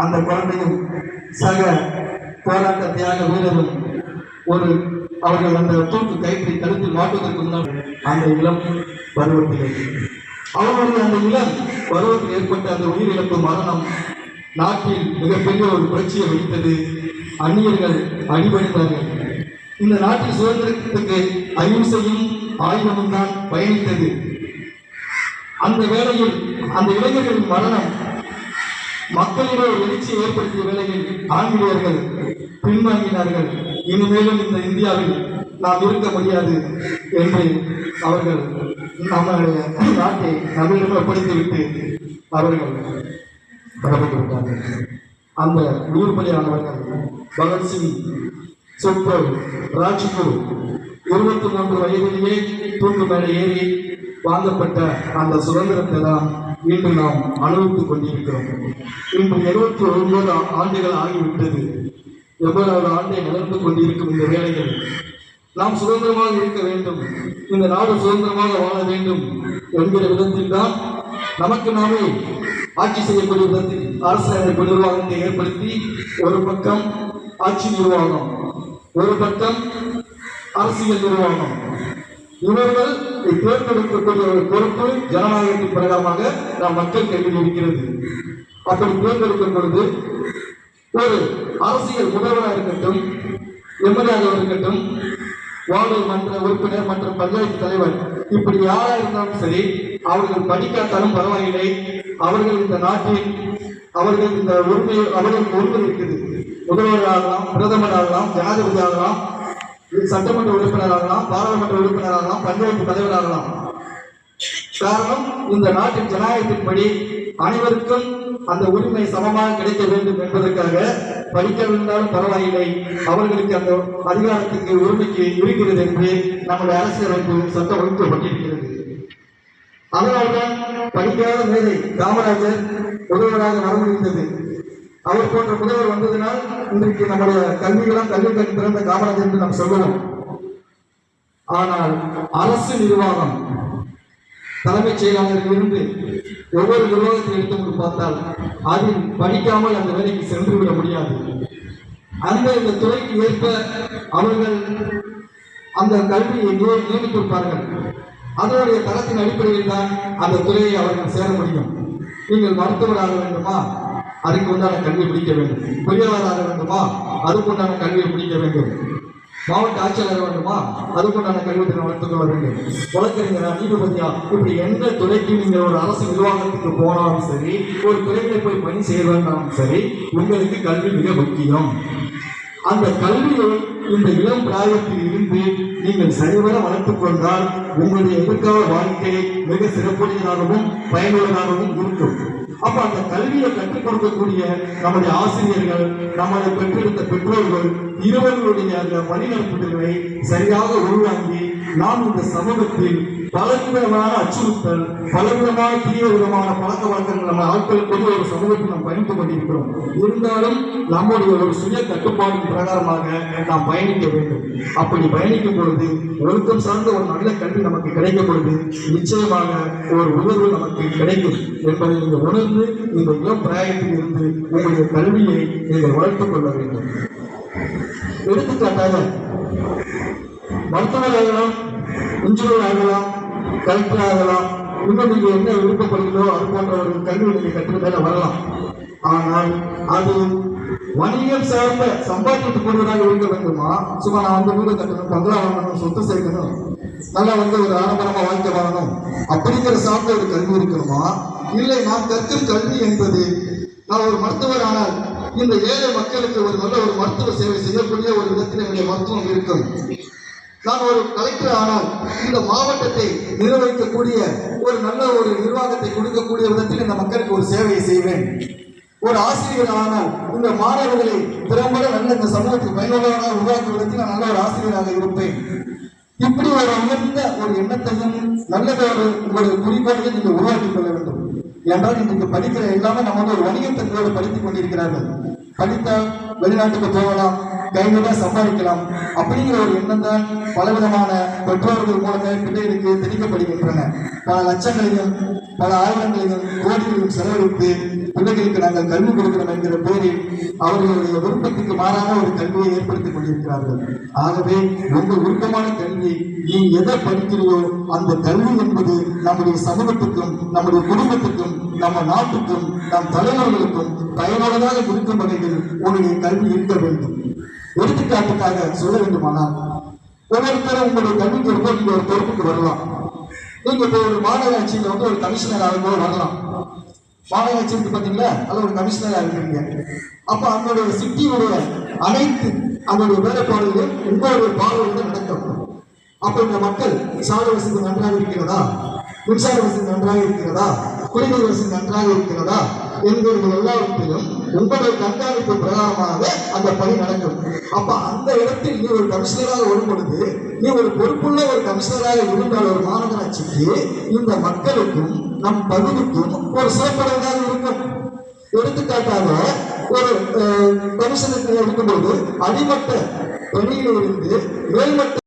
அந்த குழந்தையும் சக போராட்ட தியாக வீரரும் ஒரு அவர்கள் அந்த தூக்கு கயிற்றை கழுத்தில் மாட்டுவதற்கு முன்னால் அந்த இளம் பருவத்திலே அவருடைய அந்த இளம் பருவத்தில் ஏற்பட்ட அந்த உயிரிழப்பு மரணம் நாட்டில் மிகப்பெரிய ஒரு புரட்சியை வைத்தது. அந்நியர்கள் அடிபணிந்தார்கள். இந்த நாட்டில் சுதந்திரத்துக்கு அகிம்சையும் ஆயுதமும் தான் பயணித்தது. அந்த வேளையில் அந்த இளைஞர்களின் மரணம் மக்களிடையே ஒரு எழுச்சியை ஏற்படுத்திய வேளையில் ஆங்கிலேயர்கள் பின்வாங்கினார்கள். இனிமேலும் இந்த இந்தியாவில் நாம் இருக்க முடியாது என்று அவர்கள் நம்மளுடைய நாட்டை நவீனப்படுத்திவிட்டு அவர்கள் கடமைக்கு விட்டார்கள் அந்த உயிர் பகத்சிங் சுக்தேவ் ராஜ்குரு இருபத்தி மூன்று வயதிலேயே தூக்கு மேலே ஏறி வாங்கப்பட்ட அந்த சுதந்திரத்தை தான் இன்று நாம் அனுபவித்துக் கொண்டிருக்கிறோம். இன்று எழுபத்தி ஒன்பது ஆண்டுகள் ஆகிவிட்டது. எவ்வளவு ஆண்டை நடந்து கொண்டிருக்கும் இந்த வேலைகள் நாம் சுதந்திரமாக இருக்க வேண்டும். இந்த நாடு சுதந்திரமாக வாழ வேண்டும் என்கிற விதத்தில் தான் நமக்கு நாமே ஆட்சி செய்யக்கூடிய விதத்தில் அரசியலமைப்பு நிர்வாகத்தை ஏற்படுத்தி ஒரு பக்கம் ஆட்சி நிர்வாகம் ஒரு பக்கம் அரசியல் நிர்வாகம். இவர்கள் தேர்ந்தெடுக்கக்கூடிய ஒரு பொறுப்பு ஜனநாயகத்தின் பிரகாரமாக நாம் மக்கள் கையில் இருக்கிறது. அப்படி தேர்ந்தெடுக்கும் பொழுது ஒரு அரசியல் முதல்வராக இருக்கட்டும் எம்எல்ஏவாக இருக்கட்டும் வார்டு மன்ற உறுப்பினர் மற்றும் பஞ்சாயத்து தலைவர் இப்படி யாரா இருந்தாலும் சரி அவர்கள் படிக்காட்டாலும் பரவாயில்லை. அவர்கள் இந்த நாட்டில் அவர்கள் இந்த உரிமை அவர்களுக்கு உரிமை இருக்குது. முதல்வர் ஆகலாம் பிரதமர் ஆகலாம் ஜனாதிபதி ஆகலாம் சட்டமன்ற உறுப்பினராகலாம் பாராளுமன்ற உறுப்பினராகலாம் பஞ்சாயத்து தலைவராகலாம். காரணம் இந்த நாட்டின் ஜனநாயகத்தின்படி அனைவருக்கும் அந்த உரிமை சமமாக கிடைக்க வேண்டும் என்பதற்காக படிக்கவிருந்தாலும் பரவாயில்லை. அவர்களுக்கு அந்த அதிகாரத்துக்கு உரிமைக்கு இருக்கிறது என்று நம்முடைய அரசியலமைப்பு சட்டம் வகுக்கப்பட்டிருக்கிறது அதனால்தான் படிக்காத மேதை காமராஜர் முதல்வராக நடந்து இருந்தது அவர் போன்ற முதல்வர் வந்ததினால் இன்றைக்கு நம்முடைய கல்விகளும் கல்வி கல்வி பிறந்த காமராஜர் என்று நாம் சொல்லுவோம். ஆனால் அரசு நிர்வாகம் தலைமைச் செயலாளர் இருந்து ஒவ்வொரு நிர்வாகத்தை எடுத்து பார்த்தால் அதில் படிக்காமல் அந்த வேலைக்கு சென்று விட முடியாது. அந்த இந்த துறைக்கு ஏற்ப அவர்கள் அந்த கல்வியை நியமித்திருப்பார்கள் அதனுடைய தரத்தின் அடிப்படையில் தான் அந்த துறையை அவர்கள் சேர முடியும். நீங்கள் மருத்துவராக வேண்டுமா? அதுக்கு உண்டான கல்வி பிடிக்க வேண்டும். பொறியாளராக வேண்டுமா? அதுக்கு உண்டான கல்வியை பிடிக்க வேண்டும். மாவட்ட ஆட்சியாளர் வேண்டுமா? அதுக்குண்டான கல்வியை வளர்த்துக் கொள்ள வேண்டும். வழக்கறிஞரா நீதிபதியா? இப்படி எந்த துறைக்கு நீங்கள் ஒரு அரசு நிர்வாகத்துக்கு போனாலும் சரி ஒரு துறையில போய் பணி செய்யறதுனாலும் சரி உங்களுக்கு கல்வி மிக முக்கியம். அந்த கல்வியை இந்த இளம் பிராயத்தில் இருந்து நீங்கள் சரிவர வளர்த்துக் கொண்டால் உங்களுடைய எதிர்கால வாழ்க்கை மிக சிறப்புடையதாகவும் பயனுள்ளதாகவும் இருக்கும். அப்ப அந்த கல்வியை கற்றுக் கொடுக்கக்கூடிய நம்முடைய ஆசிரியர்கள் நம்மளை பெற்றெடுத்த பெற்றோர்கள் இருவர்களுடைய அந்த வழிநடத்துகளை சரியாக உருவாக்கி நாம் இந்த சமூகத்தில் பலவிதமான அச்சுறுத்தல் பலவிதமான தீய விதமான பழக்க வழக்கங்கள் நம்ம ஆட்களுக்கு ஒரு சமூகத்தில் நாம் பயணித்துக் கொண்டிருக்கிறோம். இருந்தாலும் நம்முடைய ஒரு சுய கட்டுப்பாடு பிரகாரமாக நாம் பயணிக்க வேண்டும். அப்படி பயணிக்கும் பொழுது ஒழுக்கம் சார்ந்த ஒரு நல்ல கல்வி நமக்கு கிடைக்கும் பொழுது நிச்சயமாக ஒரு உணர்வு நமக்கு கிடைக்கும் என்பதை நீங்கள் உணர்ந்து இந்த இளம் பிராயத்தில் இருந்து உங்களுடைய கல்வியை நீங்கள் வளர்த்துக் கொள்ள வேண்டும். எடுத்துக்காட்டாக மருத்துவர் ஆகலாம் இன்ஜினியர் ஆகலாம் கலெக்டர் ஆகலாம் இன்னும் நீங்க என்ன விருப்பப்படுகிறோ அது போன்ற ஒரு கல்வி நீங்க கற்று வரலாம். ஆனால் அது வணிகம் சார்ந்த சம்பாதித்து கொள்வதாக இருக்க வேண்டுமா? சும்மா நான் வந்து வீடு கட்டணும் பங்களா வாங்கணும் சொத்து சேர்க்கணும் நல்லா வந்து ஒரு ஆடம்பரமா வாழ்க்கை வாழணும் அப்படிங்கிற சார்ந்த ஒரு கல்வி இருக்கணுமா? இல்லை நாம் கற்கும் கல்வி என்பது நான் ஒரு மருத்துவர் ஆனால் இந்த ஏழை மக்களுக்கு ஒரு நல்ல ஒரு மருத்துவ சேவை செய்யக்கூடிய ஒரு விதத்தில் என்னுடைய மருத்துவம் இருக்கும். நான் ஒரு கலெக்டர் ஆனால் இந்த மாவட்டத்தை நிர்வகிக்கக்கூடிய ஒரு நல்ல ஒரு நிர்வாகத்தை கொடுக்கக்கூடிய விதத்தில் இந்த மக்களுக்கு ஒரு சேவையை செய்வேன். ஒரு ஆசிரியர் ஆனால் இந்த மாணவர்களை திறம்பட நல்ல இந்த சமூகத்துக்கு பயனுள்ளவராக உருவாக்கும் விதத்தில் நான் நல்ல ஒரு ஆசிரியராக இருப்பேன். இப்படி ஒரு உயர்ந்த ஒரு எண்ணத்தையும் நல்லத ஒரு உங்களுடைய குறிக்கோளையும் நீங்கள் உருவாக்கிக் கொள்ள வேண்டும். என்றால் இன்றைக்கு படிக்கிற எல்லாமே நம்ம வந்து ஒரு வணிகத்தன்மையோடு படித்துக் கொண்டிருக்கிறார்கள். படித்தால் வெளிநாட்டுக்கு போகலாம் தைரியமா சம்பாதிக்கலாம் அப்படிங்கிற ஒரு எண்ணம் தான் பலவிதமான பெற்றோர்கள் மூலமே பிள்ளைகளுக்கு திணிக்கப்படுகின்றன பல லட்சங்களையும் பல ஆயிரங்களையும் கோடிகளையும் செலவழித்து பிள்ளைகளுக்கு நாங்கள் கல்வி கொடுக்கிறோம் என்கிற பேரில் அவர்களுடைய விருப்பத்துக்கு மாறான ஒரு கல்வியை ஏற்படுத்திக் கொண்டிருக்கிறார்கள். ஆகவே உங்கள் விருப்பமான கல்வி நீ எதை படிக்கிறியோ அந்த கல்வி என்பது நம்முடைய சமூகத்துக்கும் நம்முடைய குடும்பத்துக்கும் நம்ம நாட்டுக்கும் நம் தலைவர்களுக்கும் பயனுள்ளதாக இருக்கும் வகையில் உன்னுடைய கல்வி இருக்க வேண்டும். எடுத்துக்காட்டுக்காக சொல்ல வேண்டுமானால் ஒவ்வொருத்தரும் உங்களுடைய கல்விக்கு இருந்தோ நீங்க ஒரு பொறுப்புக்கு வரலாம். நீங்க இப்போ ஒரு மாநகராட்சியில வந்து ஒரு கமிஷனர் ஆகும்போது வரலாம். மாநகராட்சி இருக்கு பாத்தீங்களா? அது ஒரு கமிஷனரா இருக்கீங்க அப்ப அவங்களுடைய சிட்டியுடைய அனைத்து அவங்களுடைய வேலைப்பாடுகளும் உங்களுடைய பார்வையில் நடக்கும். அப்ப இந்த மக்கள் சாலை வசதி நன்றாக இருக்கிறதா? மின்சார வசதி நன்றாக இருக்கிறதா? குடிநீர் வசதி நன்றாக இருக்கிறதா? என்கிறது எல்லாவற்றிலும் உங்களுடைய கண்காணிப்பு பிரகாரமாக அந்த பணி நடக்கும். அப்ப அந்த இடத்தில் நீ ஒரு கமிஷனராக வரும் பொழுது நீ ஒரு பொறுப்புள்ள ஒரு கமிஷனராக இருந்தால் ஒரு மாநகராட்சிக்கு இந்த மக்களுக்கும் நம் பகுதிக்கும் ஒரு சிறப்படைவதாக இருக்கும். எடுத்துக்காட்டாக ஒரு கமிஷனுக்கு இருக்கும்போது அடிமட்ட பணியிலிருந்து மேல்மட்ட